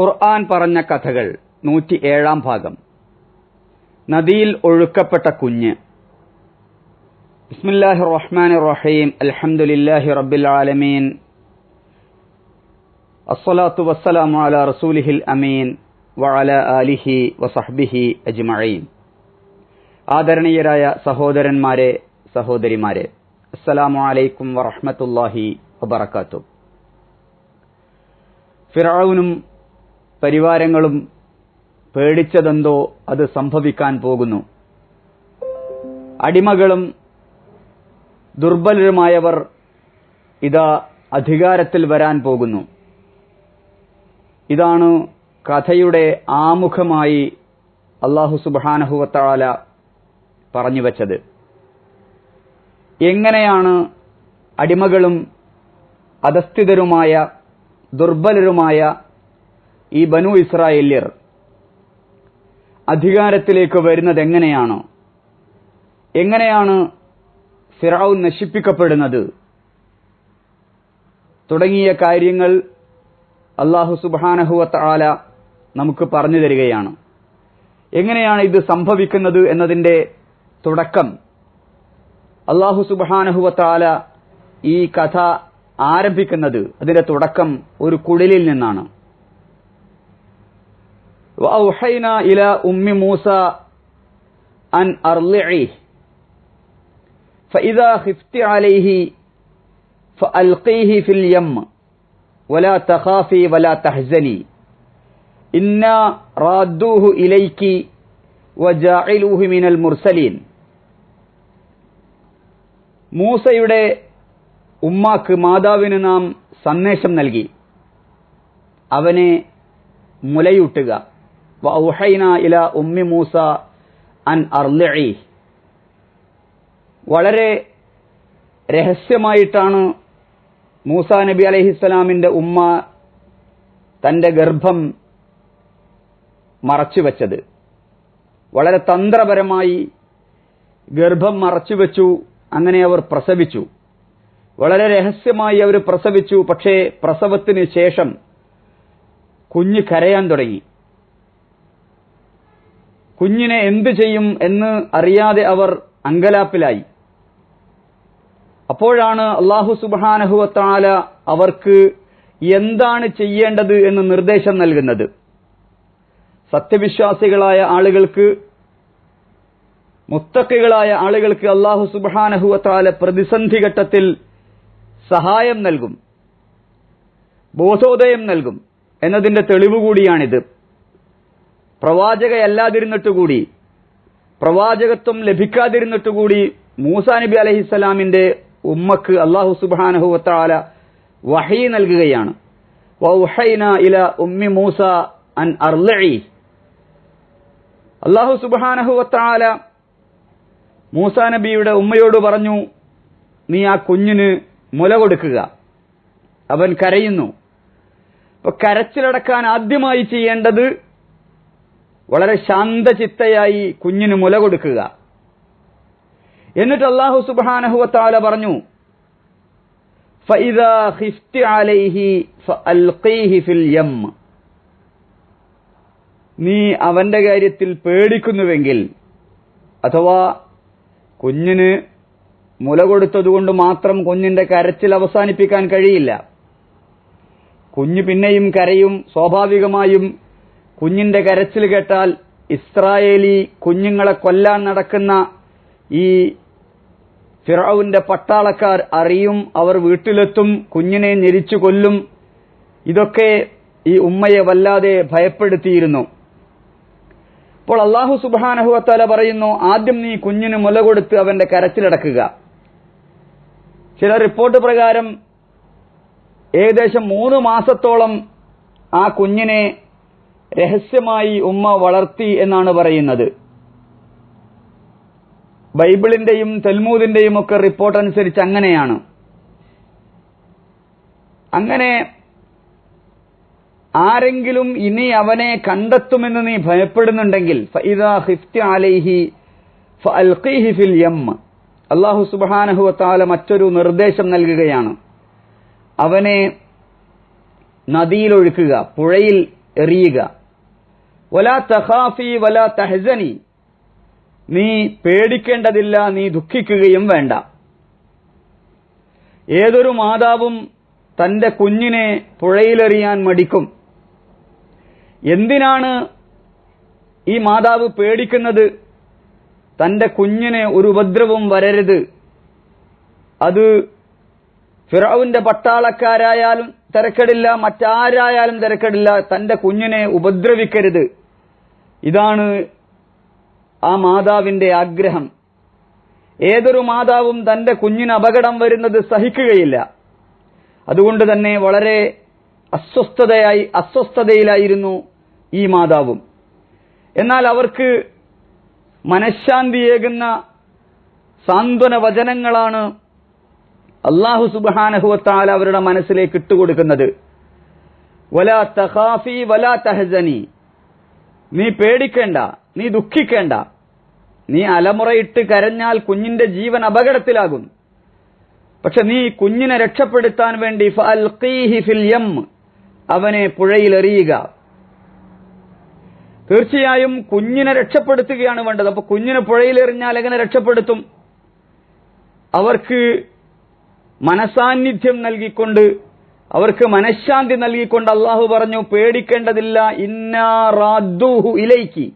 ഖുർആൻ പറഞ്ഞ കഥകൾ നൂറ്റിയേഴാം ഭാഗം. നദിയിൽ ഒഴുക്കപ്പെട്ട കുഞ്ഞ്. ബിസ്മില്ലാഹി റഹ്മാൻ റഹീം അൽഹംദുലില്ലാഹി റബ്ബിൽ ആലമീൻ അസ്സലാത്തു വസ്സലാമു അലാ റസൂലിഹിൽ അമീൻ. വഅല ആലിഹി വസഹ്ബിഹി അജ്മഈൻ. ആദരണീയരായ സഹോദരന്മാരെ സഹോദരിമാരെ അസ്സലാമു അലൈക്കും വറഹ്മത്തുള്ളാഹി വബറകാതുഹു. ഫിറൌനും പരിവാരങ്ങളും പേടിച്ചതെന്തോ അത് സംഭവിക്കാൻ പോകുന്നു. അടിമകളും ദുർബലരുമായവർ ഇതാ അധികാരത്തിൽ വരാൻ പോകുന്നു. ഇതാണ് കഥയുടെ ആമുഖമായി അള്ളാഹു സുബാനഹുവത്താല പറഞ്ഞു വച്ചത്. എങ്ങനെയാണ് അടിമകളും അധസ്ഥിതരുമായ ദുർബലരുമായ ഈ ബനു ഇസ്രായേല്യർ അധികാരത്തിലേക്ക് വരുന്നത് എങ്ങനെയാണ്? എങ്ങനെയാണ് ഫിറാവ് നശിപ്പിക്കപ്പെടുന്നത്? തുടങ്ങിയ കാര്യങ്ങൾ അള്ളാഹു സുബാനഹുവത്ത ആല നമുക്ക് പറഞ്ഞു തരികയാണ്. എങ്ങനെയാണ് ഇത് സംഭവിക്കുന്നത് എന്നതിന്റെ തുടക്കം? അള്ളാഹു സുബാനഹുവത്ത ആല ഈ കഥ ആരംഭിക്കുന്നത് അതിന്റെ തുടക്കം ഒരു കുടിലിൽ നിന്നാണ്. وأوحينا إلى أم موسى أن أرضعيه فإذا خفت عليه فألقيه في اليم ولا تخافي ولا تحزني إنا رادوه إليك وجاعلوه من المرسلين മൂസയുടെ ഉമ്മാക്ക് മാതാവിന് നാം സന്ദേശം നൽകി അവനെ മുലയൂട്ടുക വൗഹൈന ഇല ഉമ്മി മൂസ അൻ അർലി വളരെ രഹസ്യമായിട്ടാണ് മൂസ നബി അലഹിസ്സലാമിന്റെ ഉമ്മ തന്റെ ഗർഭം മറച്ചുവെച്ചത് വളരെ തന്ത്രപരമായി ഗർഭം മറച്ചുവെച്ചു അങ്ങനെ അവർ പ്രസവിച്ചു. വളരെ രഹസ്യമായി അവർ പ്രസവിച്ചു പക്ഷേ പ്രസവത്തിന് ശേഷം കുഞ്ഞ് കരയാൻ തുടങ്ങി. കുഞ്ഞിനെ എന്തു ചെയ്യും എന്ന് അറിയാതെ അവർ അങ്കലാപ്പിലായി. അപ്പോഴാണ് അള്ളാഹു സുബാനഹുവത്താല അവർക്ക് എന്താണ് ചെയ്യേണ്ടത് എന്ന് നിർദ്ദേശം നൽകുന്നത്. സത്യവിശ്വാസികളായ ആളുകൾക്ക് മുത്തക്കുകളായ ആളുകൾക്ക് അള്ളാഹു സുബാനഹുവത്താല പ്രതിസന്ധി ഘട്ടത്തിൽ സഹായം നൽകും ബോധോദയം നൽകും എന്നതിന്റെ തെളിവ് കൂടിയാണിത് പ്രവാചകയല്ലാതിരുന്നിട്ടുകൂടി പ്രവാചകത്വം ലഭിക്കാതിരുന്നിട്ടുകൂടി മൂസാ നബി അലഹിസ്സലാമിന്റെ ഉമ്മക്ക് അള്ളാഹു സുബാനഹുവത്താല വഹി നൽകുകയാണ്. ഇല ഉമ്മി മൂസ അൻ അള്ളാഹു സുബാനഹുവത്താല മൂസാ നബിയുടെ ഉമ്മയോട് പറഞ്ഞു നീ ആ കുഞ്ഞിന് മുല കൊടുക്കുക. അവൻ കരയുന്നു. അപ്പൊ കരച്ചിലടക്കാൻ ആദ്യമായി ചെയ്യേണ്ടത് വളരെ ശാന്തചിത്തയായി കുഞ്ഞിന് മുല കൊടുക്കുക. എന്നിട്ട് അള്ളാഹു സുബാനഹുവത്താല പറഞ്ഞു നീ അവന്റെ കാര്യത്തിൽ പേടിക്കുന്നുവെങ്കിൽ അഥവാ കുഞ്ഞിന് മുല കൊടുത്തതുകൊണ്ട് മാത്രം കുഞ്ഞിന്റെ കരച്ചിൽ അവസാനിപ്പിക്കാൻ കഴിയില്ല. കുഞ്ഞ് പിന്നെയും കരയും സ്വാഭാവികമായും കുഞ്ഞിന്റെ കരച്ചിൽ കേട്ടാൽ ഇസ്രായേലി കുഞ്ഞുങ്ങളെ കൊല്ലാൻ നടക്കുന്ന ഈ ഫിറൌവിന്റെ പട്ടാളക്കാർ അറിയും അവർ വീട്ടിലെത്തും കുഞ്ഞിനെ ഞെരിച്ചു കൊല്ലും. ഇതൊക്കെ ഈ ഉമ്മയെ വല്ലാതെ ഭയപ്പെടുത്തിയിരുന്നു. അപ്പോൾ അള്ളാഹു സുബാനഹുവത്തല പറയുന്നു ആദ്യം നീ കുഞ്ഞിന് മുല കൊടുത്ത് അവന്റെ കരച്ചിലടക്കുക. ചില റിപ്പോർട്ട് പ്രകാരം ഏകദേശം മൂന്ന് മാസത്തോളം ആ കുഞ്ഞിനെ രഹസ്യമായി ഉമ്മ വളർത്തി എന്നാണ് പറയുന്നത്. ബൈബിളിന്റെയും തെൽമൂദിന്റെയും ഒക്കെ റിപ്പോർട്ട് അനുസരിച്ച് അങ്ങനെയാണ്. അങ്ങനെ ആരെങ്കിലും ഇനി അവനെ കണ്ടെത്തുമെന്ന് നീ ഭയപ്പെടുന്നുണ്ടെങ്കിൽ അള്ളാഹു സുബാനഹുവത്താല മറ്റൊരു നിർദ്ദേശം നൽകുകയാണ്. അവനെ നദിയിലൊഴുക്കുക പുഴയിൽ എറിയുക. വല തഹാഫി വല തഹസനി. നീ പേടിക്കേണ്ടതില്ല നീ ദുഃഖിക്കുകയും വേണ്ട. ഏതൊരു മാതാവും തന്റെ കുഞ്ഞിനെ പുഴയിലെറിയാൻ മടിക്കും. എന്തിനാണ് ഈ മാതാവ് പേടിക്കുന്നത്? തന്റെ കുഞ്ഞിനെ ഒരു ഉപദ്രവം വരരുത്. അത് ഫിറാവിന്റെ പട്ടാളക്കാരായാലും തിരക്കടില്ല മറ്റാരായാലും തിരക്കടില്ല തന്റെ കുഞ്ഞിനെ ഉപദ്രവിക്കരുത്. ഇതാണ് ആ മാതാവിന്റെ ആഗ്രഹം. ഏതൊരു മാതാവും തന്റെ കുഞ്ഞിന് അപകടം വരുന്നത് സഹിക്കുകയില്ല. അതുകൊണ്ട് തന്നെ വളരെ അസ്വസ്ഥതയായി അസ്വസ്ഥതയിലായിരുന്നു ഈ മാതാവും. എന്നാൽ അവർക്ക് മനഃശാന്തിയേകുന്ന സാന്ത്വന വചനങ്ങളാണ് അള്ളാഹു സുബാനഹുവത്താല അവരുടെ മനസ്സിലേക്ക് ഇട്ടുകൊടുക്കുന്നത്. വലാ തഹാഫി വലാ തഹജനി നീ പേടിക്കേണ്ട നീ ദുഃഖിക്കേണ്ട. നീ അലമുറയിട്ട് കരഞ്ഞാൽ കുഞ്ഞിന്റെ ജീവൻ അപകടത്തിലാകും. പക്ഷെ നീ കുഞ്ഞിനെ രക്ഷപ്പെടുത്താൻ വേണ്ടി ഫിൽ യം അവനെ പുഴയിലെറിയുക തീർച്ചയായും കുഞ്ഞിനെ രക്ഷപ്പെടുത്തുകയാണ് വേണ്ടത്. അപ്പൊ കുഞ്ഞിനെ പുഴയിലെറിഞ്ഞാൽ എങ്ങനെ രക്ഷപ്പെടുത്തും? അവർക്ക് മനസാന്നിധ്യം നൽകിക്കൊണ്ട് അവർക്ക് മനഃശാന്തി നൽകിക്കൊണ്ട് അള്ളാഹു പറഞ്ഞു പേടിക്കേണ്ടതില്ല ഇന്നാ റാദ്ദൂഹു ഇലൈക്കി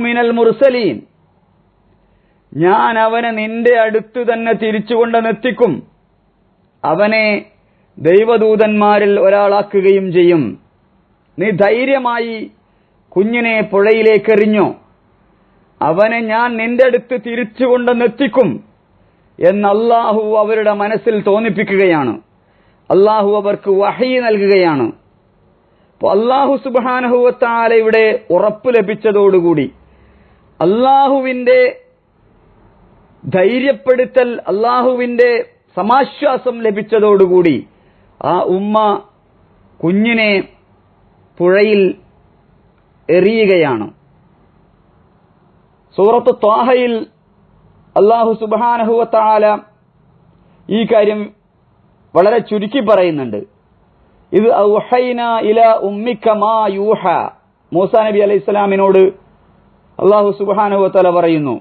മിനൽ മുർസലീൻ ഞാൻ അവനെ നിന്റെ അടുത്ത് തന്നെ തിരിച്ചുകൊണ്ട് നിർത്തിക്കും അവനെ ദൈവദൂതന്മാരിൽ ഒരാളാക്കുകയും ചെയ്യും. നീ ധൈര്യമായി കുഞ്ഞിനെ പുഴയിലേക്കെറിഞ്ഞോ അവനെ ഞാൻ നിന്റെ അടുത്ത് തിരിച്ചുകൊണ്ടെന്നെത്തിക്കും എന്ന് അള്ളാഹു അവരുടെ മനസ്സിൽ തോന്നിപ്പിക്കുകയാണ്. അള്ളാഹു അവർക്ക് വഹി നൽകുകയാണ്. അപ്പോൾ അള്ളാഹു സുബാനഹുവത്താലയുടെ ഉറപ്പ് ലഭിച്ചതോടുകൂടി അള്ളാഹുവിന്റെ ധൈര്യപ്പെടുത്തൽ അള്ളാഹുവിന്റെ സമാശ്വാസം ലഭിച്ചതോടുകൂടി ആ ഉമ്മ കുഞ്ഞിനെ പുഴയിൽ എറിയുകയാണ്. സൂറത്ത് ത്വാഹയിൽ അള്ളാഹു സുബാനഹുവത്താല ഈ കാര്യം വളരെ ചുരുക്കി പറയുന്നുണ്ട്. ഇത് ഇല ഉമ്മിക്ക മാ യൂഹ. മൂസ നബി അലൈഹി ഇസ്ലാമിനോട് അള്ളാഹു സുബാനുവത്തല പറയുന്നു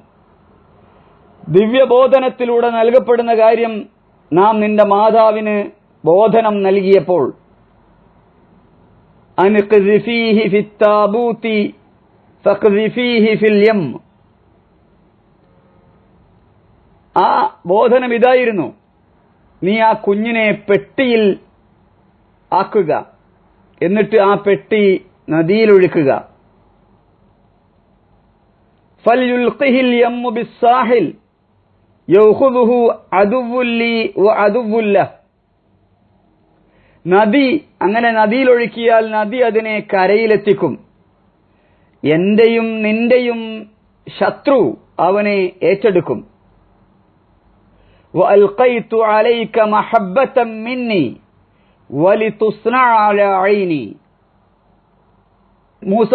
ദിവ്യബോധനത്തിലൂടെ നൽകപ്പെടുന്ന കാര്യം നാം നിന്റെ മാതാവിന് ബോധനം നൽകിയപ്പോൾ അൻഖ്സിഫീഹി ഫിത്താബൂത്തി ഫഖ്സിഫീഹി ഫിൽ യം ആ ബോധനം ഇതായിരുന്നു നീ ആ കുഞ്ഞിനെ പെട്ടിയിൽ ആക്കുക. എന്നിട്ട് ആ പെട്ടി നദിയിലൊഴുക്കുക നദി അങ്ങനെ നദിയിലൊഴുക്കിയാൽ നദി അതിനെ കരയിലെത്തിക്കും. എന്റെയും നിന്റെയും ശത്രു അവനെ ഏറ്റെടുക്കും. وألقيت عليك محبة مني ولتصنع على عيني മൂസ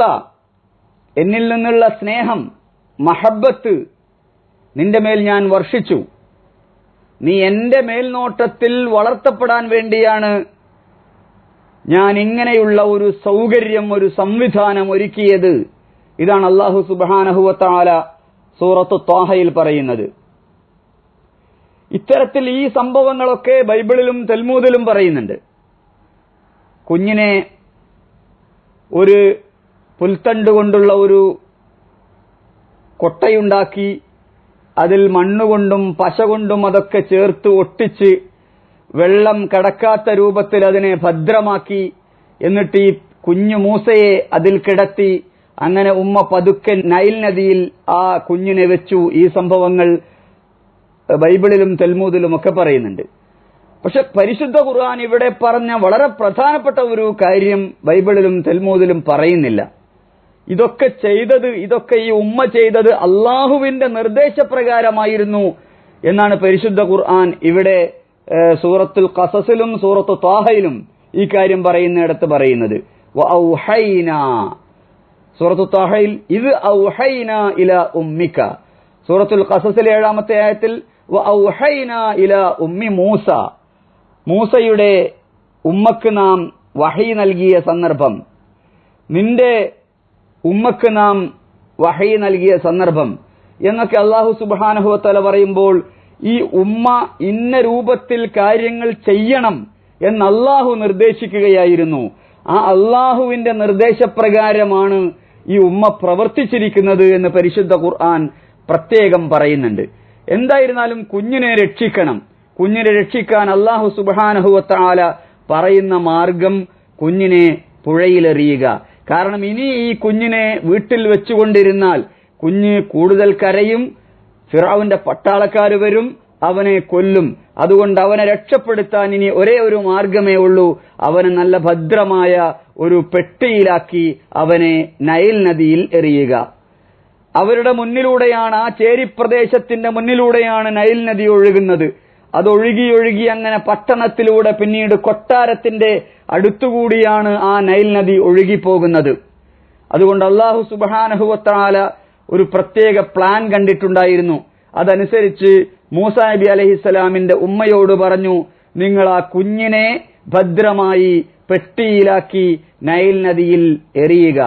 എന്നിൽ നിന്നുള്ള സ്നേഹം മഹബത്ത് നിന്റെ മേൽ ഞാൻ വർഷിച്ചു നീ എന്റെ മേൽനോട്ടത്തിൽ വളർത്തപ്പെടാൻ വേണ്ടിയാണ് ഞാൻ ഇങ്ങനെയുള്ള ഒരു സൗകര്യം ഒരു സംവിധാനം ഒരുക്കിയത് ഇതാണ് അള്ളാഹു സുബാനഹുവത്താല സൂറത്ത് ത്വാഹയിൽ പറയുന്നത് ഇത്തരത്തിൽ ഈ സംഭവങ്ങളൊക്കെ ബൈബിളിലും തെൽമൂതിലും പറയുന്നുണ്ട്. കുഞ്ഞിനെ ഒരു പുൽത്തണ്ട് കൊണ്ടുള്ള ഒരു കൊട്ടയുണ്ടാക്കി അതിൽ മണ്ണുകൊണ്ടും പശ കൊണ്ടും അതൊക്കെ ചേർത്ത് ഒട്ടിച്ച് വെള്ളം കടക്കാത്ത രൂപത്തിൽ അതിനെ ഭദ്രമാക്കി എന്നിട്ട് ഈ കുഞ്ഞു മൂസയെ അതിൽ കിടത്തി അങ്ങനെ ഉമ്മ പതുക്കെ നൈൽ നദിയിൽ ആ കുഞ്ഞിനെ വെച്ചു. ഈ സംഭവങ്ങൾ ബൈബിളിലും തെൽമൂതിലും ഒക്കെ പറയുന്നുണ്ട്. പക്ഷെ പരിശുദ്ധ ഖുർആൻ ഇവിടെ പറഞ്ഞ വളരെ പ്രധാനപ്പെട്ട ഒരു കാര്യം ബൈബിളിലും തെൽമൂതിലും പറയുന്നില്ല. ഇതൊക്കെ ചെയ്തത് ഇതൊക്കെ ഈ ഉമ്മ ചെയ്തത് അള്ളാഹുവിന്റെ നിർദ്ദേശപ്രകാരമായിരുന്നു എന്നാണ് പരിശുദ്ധ ഖുർആൻ ഇവിടെ സൂറത്തുൽ ഖസസിലും സൂറത്തു താഹയിലും ഈ കാര്യം പറയുന്നിടത്ത് പറയുന്നത്. സൂറത്തു താഹയിൽ ഇത് ഇല ഉമ്മിക്ക. സൂറത്തുൽ ഖസസിലെ ഏഴാമത്തെ ആയത്തിൽ ഇല ഉമ്മി മൂസ. മൂസയുടെ ഉമ്മക്ക് നാം വഹി നൽകിയ സന്ദർഭം. നിന്റെ ഉമ്മക്ക് നാം വഹി നൽകിയ സന്ദർഭം. എന്നൊക്കെ അള്ളാഹു സുബാനഹുവത്തല പറയുമ്പോൾ ഈ ഉമ്മ ഇന്ന രൂപത്തിൽ കാര്യങ്ങൾ ചെയ്യണം എന്ന് അള്ളാഹു നിർദ്ദേശിക്കുകയായിരുന്നു. ആ അള്ളാഹുവിന്റെ നിർദ്ദേശപ്രകാരമാണ് ഈ ഉമ്മ പ്രവർത്തിച്ചിരിക്കുന്നത് എന്ന് പരിശുദ്ധ ഖുർആൻ പ്രത്യേകം പറയുന്നുണ്ട്. എന്തായിരുന്നാലും കുഞ്ഞിനെ രക്ഷിക്കണം. കുഞ്ഞിനെ രക്ഷിക്കാൻ അള്ളാഹു സുബാനഹുവത്താല പറയുന്ന മാർഗം കുഞ്ഞിനെ പുഴയിലെറിയുക. കാരണം ഇനി ഈ കുഞ്ഞിനെ വീട്ടിൽ വെച്ചുകൊണ്ടിരുന്നാൽ കുഞ്ഞ് കൂടുതൽ കരയും ഫിറാവിന്റെ പട്ടാളക്കാർ വരും അവനെ കൊല്ലും. അതുകൊണ്ട് അവനെ രക്ഷപ്പെടുത്താൻ ഇനി ഒരേ ഒരു മാർഗമേ ഉള്ളൂ. അവനെ നല്ല ഭദ്രമായ ഒരു പെട്ടിയിലാക്കി അവനെ നൈൽ നദിയിൽ എറിയുക. അവരുടെ മുന്നിലൂടെയാണ് ആ ചേരിപ്രദേശത്തിന്റെ മുന്നിലൂടെയാണ് നൈൽ നദി ഒഴുകുന്നത്. അത് ഒഴുകി ഒഴുകി അങ്ങനെ പട്ടണത്തിലൂടെ പിന്നീട് കൊട്ടാരത്തിന്റെ അടുത്തുകൂടിയാണ് ആ നൈൽ നദി ഒഴുകിപ്പോകുന്നത്. അതുകൊണ്ട് അള്ളാഹു സുബാനഹുവത്താല ഒരു പ്രത്യേക പ്ലാൻ കണ്ടിട്ടുണ്ടായിരുന്നു. അതനുസരിച്ച് മൂസ നബി അലഹിസ്സലാമിന്റെ ഉമ്മയോട് പറഞ്ഞു നിങ്ങൾ ആ കുഞ്ഞിനെ ഭദ്രമായി പെട്ടിയിലാക്കി നൈൽ നദിയിൽ എറിയുക.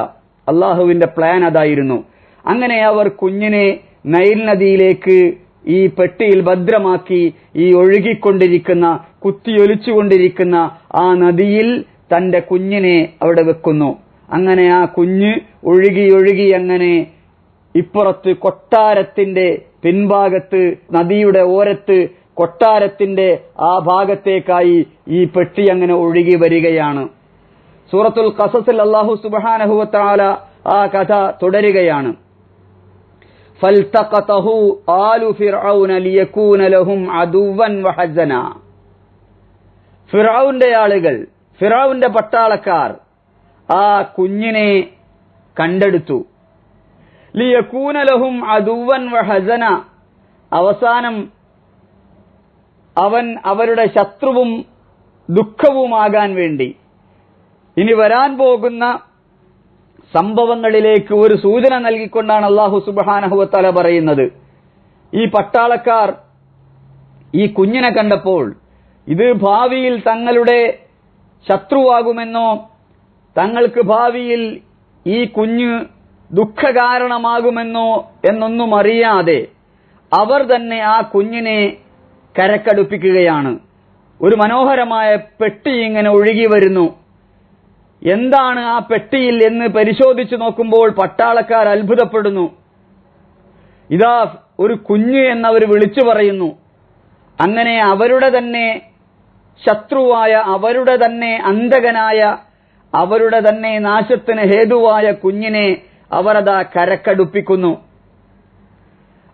അള്ളാഹുവിന്റെ പ്ലാൻ അതായിരുന്നു. അങ്ങനെ അവർ കുഞ്ഞിനെ നൈൽ നദിയിലേക്ക് ഈ പെട്ടിയിൽ ഭദ്രമാക്കി ഈ ഒഴുകിക്കൊണ്ടിരിക്കുന്ന കുത്തിയൊലിച്ചുകൊണ്ടിരിക്കുന്ന ആ നദിയിൽ തന്റെ കുഞ്ഞിനെ അവിടെ വെക്കുന്നു. അങ്ങനെ ആ കുഞ്ഞ് ഒഴുകി ഒഴുകി അങ്ങനെ ഇപ്പുറത്ത് കൊട്ടാരത്തിന്റെ പിൻഭാഗത്ത് നദിയുടെ ഓരത്ത് കൊട്ടാരത്തിന്റെ ആ ഭാഗത്തേക്കായി ഈ പെട്ടി അങ്ങനെ ഒഴുകി വരികയാണ്. സൂറത്തുൽ കസസിൽ അള്ളാഹു സുബാനഹുവത്താല ആ കഥ തുടരുകയാണ്. فالتقطه آل فرعون ليكون لهم عدوا وحزنا ഫിറൌന്റെ ആളുകൾ ഫിറൌന്റെ പട്ടാളക്കാർ ആ കുഞ്ഞിനെ കണ്ടെടുത്തു ലിയക്കൂനലഹും അദുവൻ വഹസന അവസാനം അവൻ അവരുടെ ശത്രുവും ദുഃഖവുമാകാൻ വേണ്ടി ഇനി വരാൻ പോകുന്ന സംഭവങ്ങളിലേക്ക് ഒരു സൂചന നൽകിക്കൊണ്ടാണ് അള്ളാഹു സുബാനഹുവത്തല പറയുന്നത്. ഈ പട്ടാളക്കാർ ഈ കുഞ്ഞിനെ കണ്ടപ്പോൾ ഇത് ഭാവിയിൽ തങ്ങളുടെ ശത്രുവാകുമെന്നോ തങ്ങൾക്ക് ഭാവിയിൽ ഈ കുഞ്ഞ് ദുഃഖകാരണമാകുമെന്നോ എന്നൊന്നും അറിയാതെ അവർ തന്നെ ആ കുഞ്ഞിനെ കരക്കടുപ്പിക്കുകയാണ്. ഒരു മനോഹരമായ പെട്ടി ഇങ്ങനെ ഒഴുകി വരുന്നു. എന്താണ് ആ പെട്ടിയിൽ എന്ന് പരിശോധിച്ചു നോക്കുമ്പോൾ പട്ടാളക്കാർ അത്ഭുതപ്പെടുന്നു. ഇതാ ഒരു കുഞ്ഞ് എന്നവർ വിളിച്ചു പറയുന്നു. അങ്ങനെ അവരുടെ തന്നെ ശത്രുവായ അവരുടെ തന്നെ അന്തകനായ അവരുടെ തന്നെ നാശത്തിന് ഹേതുവായ കുഞ്ഞിനെ അവരതാ കരക്കടുപ്പിക്കുന്നു.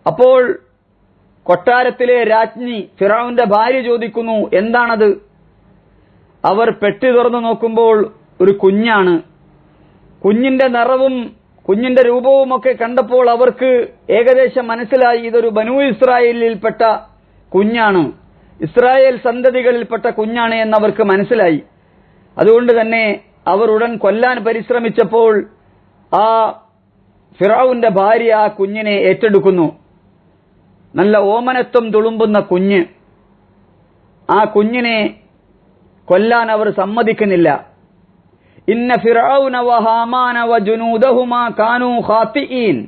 അപ്പോൾ കൊട്ടാരത്തിലെ രാജ്ഞി ഫിറാവിന്റെ ഭാര്യ ചോദിക്കുന്നു എന്താണത്? അവർ പെട്ടി തുറന്നു നോക്കുമ്പോൾ ഒരു കുഞ്ഞാണ്. കുഞ്ഞിന്റെ നിറവും കുഞ്ഞിന്റെ രൂപവും ഒക്കെ കണ്ടപ്പോൾ അവർക്ക് ഏകദേശം മനസ്സിലായി ഇതൊരു ബനു ഇസ്രായേലിൽപ്പെട്ട കുഞ്ഞാണ്. ഇസ്രായേൽ സന്തതികളിൽപ്പെട്ട കുഞ്ഞാണ് എന്നവർക്ക് മനസ്സിലായി. അതുകൊണ്ട് തന്നെ അവർ ഉടൻ കൊല്ലാൻ പരിശ്രമിച്ചപ്പോൾ ആ ഫിറാവുന്റെ ഭാര്യ ആ കുഞ്ഞിനെ ഏറ്റെടുക്കുന്നു. നല്ല ഓമനത്വം തുളുമ്പുന്ന കുഞ്ഞ്. ആ കുഞ്ഞിനെ കൊല്ലാൻ അവർ സമ്മതിക്കുന്നില്ല. ഇന്ന ഫിറൌന വഹാമാന വജുനൂദഹുമാ കാനു ഖാത്തിഈൻ.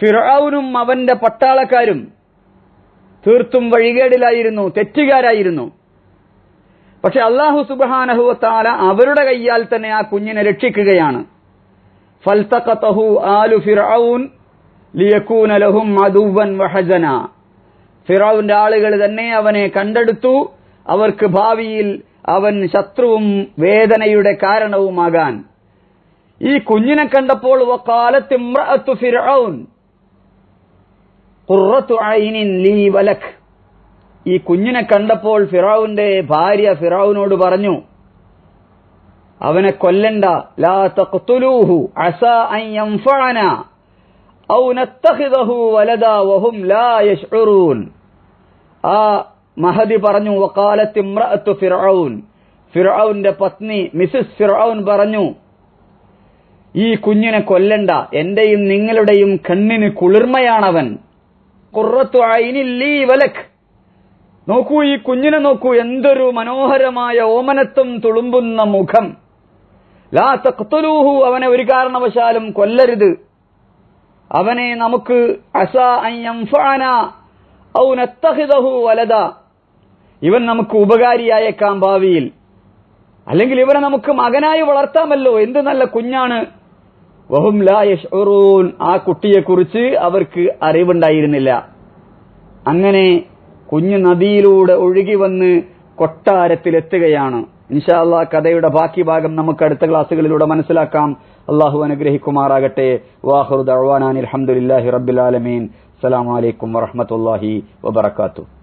ഫിറൌനും അവന്റെ പട്ടാളക്കാരും തീർത്തും വഴികേടിലായിരുന്നു തെറ്റുകാരായിരുന്നു. പക്ഷെ അള്ളാഹു സുബാനഹുവത്താല അവരുടെ കയ്യാൽ തന്നെ ആ കുഞ്ഞിനെ രക്ഷിക്കുകയാണ്. ഫൽത്തഖതഹു ആലു ഫിറൌൻ ലിയകൂന ലഹും അദുവൻ വഹജന ഫിറൌന്റെ ആളുകൾ തന്നെ അവനെ കണ്ടെടുത്തു. അവർക്ക് ഭാവിയിൽ അവൻ ശത്രുവും വേദനയുടെ കാരണവുമാകാൻ. ഈ കുഞ്ഞിനെ കണ്ടപ്പോൾ ഈ കുഞ്ഞിനെ കണ്ടപ്പോൾ ഫിറാവുന്റെ ഭാര്യ ഫിറാവുനോട് പറഞ്ഞു അവനെ കൊല്ലണ്ട. ലാ തഖ്തുലൂഹു അസാ അൻ യൻഫഅന ഔ നത്തഖിദഹു വലദ വഹും ലാ യശ്ഉറൂൻ. ആ മഹദി പറഞ്ഞു ഫിർഔന്റെ പത്നി മിസസ് ഫിറൌൻ പറഞ്ഞു ഈ കുഞ്ഞിനെ കൊല്ലണ്ട. എന്റെയും നിങ്ങളുടെയും കണ്ണിന് കുളിർമയാണവൻ. കുറത്തു അയിനില്ലീ വലക്. നോക്കൂ ഈ കുഞ്ഞിനെ നോക്കൂ. എന്തൊരു മനോഹരമായ ഓമനത്വം തുളുമ്പുന്ന മുഖം. ലാ തഖ്തുലൂഹു അവനെ ഒരു കാരണവശാലും കൊല്ലരുത്. അവനെ നമുക്ക് അസ അൻ യൻഫഅന ഔ നത്തഖിദഹു വലദ. ഇവൻ നമുക്ക് ഉപകാരിയായേക്കാം ഭാവിയിൽ. അല്ലെങ്കിൽ ഇവനെ നമുക്ക് മകനായി വളർത്താമല്ലോ എന്ത് നല്ല കുഞ്ഞാണ്. വഹും ലാ യഷ്ഉറൂൻ ആ കുട്ടിയെക്കുറിച്ച് അവർക്ക് അറിവുണ്ടായിരുന്നില്ല. അങ്ങനെ കുഞ്ഞു നദിയിലൂടെ ഒഴുകി വന്ന് കൊട്ടാരത്തിലെത്തുകയാണ്. ഇൻഷാ അല്ലാ കഥയുടെ ബാക്കി ഭാഗം നമുക്ക് അടുത്ത ക്ലാസ്സുകളിലൂടെ മനസ്സിലാക്കാം. അള്ളാഹു അനുഗ്രഹിക്കുമാറാകട്ടെ. വാഹുർ അഹ്വാനാൻ അലഹമുല്ലാഹി റബ്ബിൽ ആലമീൻ. അസ്സലാമു അലൈക്കും വറഹ്മത്തുള്ളാഹി വബറകാതുഹു.